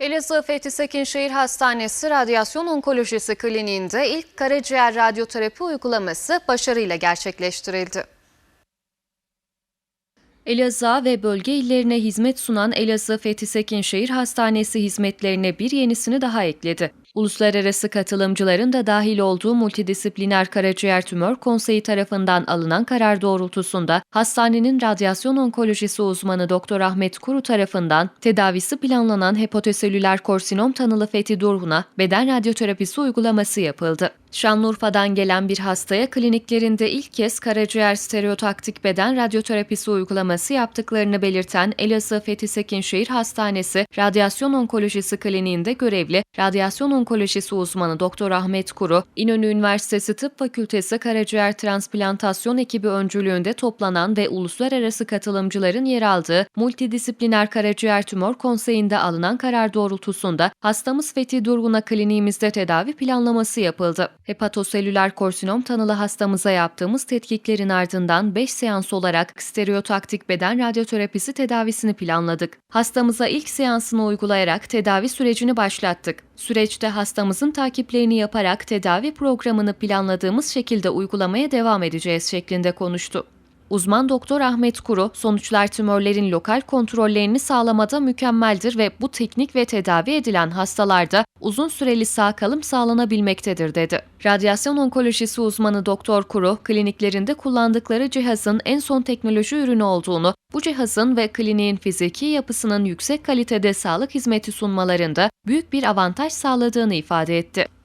Elazığ Fethi Sekinşehir Hastanesi Radyasyon Onkolojisi Kliniğinde ilk karaciğer radyoterapi uygulaması başarıyla gerçekleştirildi. Elazığ ve bölge illerine hizmet sunan Elazığ Fethi Sekinşehir Hastanesi hizmetlerine bir yenisini daha ekledi. Uluslararası katılımcıların da dahil olduğu Multidisipliner Karaciğer Tümör Konseyi tarafından alınan karar doğrultusunda hastanenin radyasyon onkolojisi uzmanı Doktor Ahmet Kuru tarafından tedavisi planlanan hepatoselüler korsinom tanılı Fethi Durhun'a beden radyoterapisi uygulaması yapıldı. Şanlıurfa'dan gelen bir hastaya kliniklerinde ilk kez karaciğer stereotaktik beden radyoterapisi uygulaması yaptıklarını belirten Elazığ Fethi Sekinşehir Hastanesi Radyasyon Onkolojisi Kliniğinde görevli radyasyon onkolojisi uzmanı Doktor Ahmet Kuru, İnönü Üniversitesi Tıp Fakültesi Karaciğer Transplantasyon ekibi öncülüğünde toplanan ve uluslararası katılımcıların yer aldığı Multidisipliner Karaciğer Tümör Konseyi'nde alınan karar doğrultusunda hastamız Fethi Durgun'a kliniğimizde tedavi planlaması yapıldı. Hepatoselüler korsinom tanılı hastamıza yaptığımız tetkiklerin ardından 5 seans olarak stereotaktik beden radyoterapisi tedavisini planladık. Hastamıza ilk seansını uygulayarak tedavi sürecini başlattık. Süreçte hastamızın takiplerini yaparak tedavi programını planladığımız şekilde uygulamaya devam edeceğiz şeklinde konuştu. Uzman doktor Ahmet Kuru, sonuçlar tümörlerin lokal kontrollerini sağlamada mükemmeldir ve bu teknik ve tedavi edilen hastalarda uzun süreli sağ kalım sağlanabilmektedir dedi. Radyasyon onkolojisi uzmanı Doktor Kuru, kliniklerinde kullandıkları cihazın en son teknoloji ürünü olduğunu, bu cihazın ve kliniğin fiziki yapısının yüksek kalitede sağlık hizmeti sunmalarında büyük bir avantaj sağladığını ifade etti.